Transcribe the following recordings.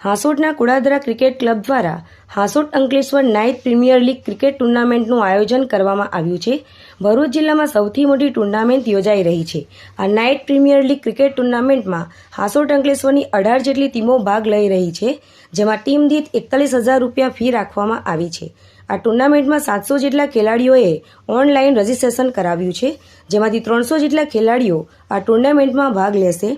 હાંસોટના કુડાદરા cricket club દ્વારા Hansot Ankleshwar night premier league cricket ટુર્નામેન્ટનું આયોજન કરવામાં આવ્યું છે. ભરૂચ જિલ્લામાં સૌથી મોટી ટુર્નામેન્ટ યોજાઈ રહી છે. આ નાઇટ પ્રીમિયર લીગ ક્રિકેટ ટુર્નામેન્ટમાં હાંસોટ અંકલેશ્વરની અઢાર જેટલી ટીમો ભાગ લઈ રહી છે, જેમાં ટીમ દીઠ એકતાલીસ હજાર રૂપિયા ફી રાખવામાં આવી છે. આ ટુર્નામેન્ટમાં સાતસો જેટલા ખેલાડીઓએ ઓનલાઈન રજીસ્ટ્રેશન કરાવ્યું છે, જેમાંથી ત્રણસો જેટલા ખેલાડીઓ આ ટુર્નામેન્ટમાં ભાગ લેશે.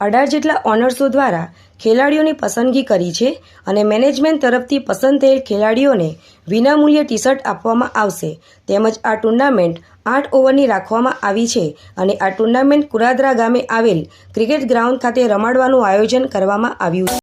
અઢાર જેટલા ઓનર્સો દ્વારા ખેલાડીઓની પસંદગી કરી છે અને મેનેજમેન્ટ તરફથી પસંદ થયેલ ખેલાડીઓને વિનામૂલ્યે ટી શર્ટ આપવામાં આવશે. તેમજ આ ટુર્નામેન્ટ આઠ ઓવરની રાખવામાં આવી છે અને આ ટુર્નામેન્ટ કુરાદરા ગામે આવેલ ક્રિકેટ ગ્રાઉન્ડ ખાતે રમાડવાનું આયોજન કરવામાં આવ્યું છે.